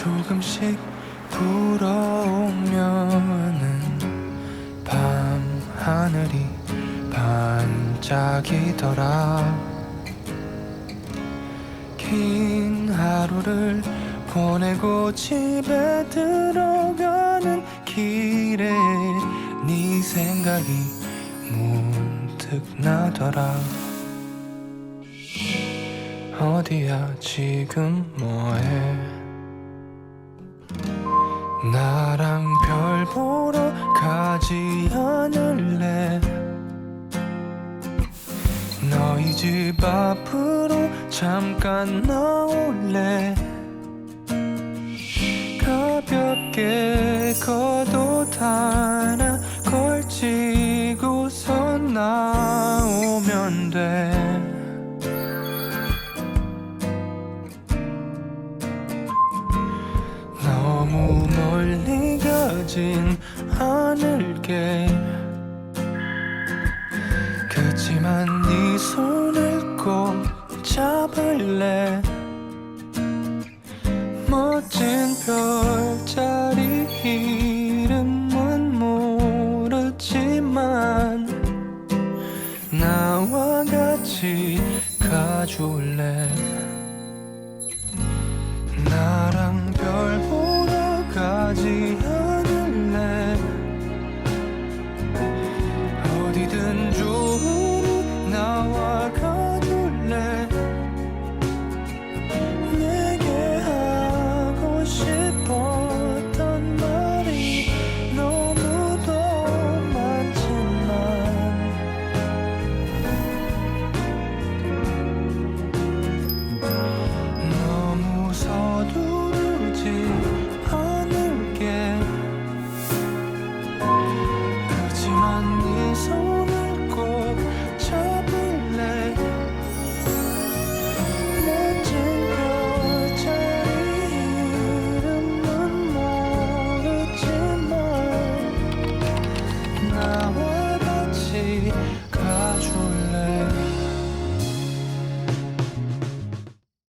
조금씩 불어오면은 밤 하늘이 반짝이더라. 긴 하루를 보내고 집에 들어가는 길에 네 생각이 문득 나더라. 어디야 지금 뭐해 가지 않을래? 너희 집 앞으로 잠깐 나올래? 가볍게 겉옷 하나 걸치고서 나오면 돼. 너무 멀리 가진 않을 게. 그치만 네 손을 꼭 잡을래? 멋진 별자리 이름은 모르지만 나와 같이 가줄래? 나랑 하지만 네 손.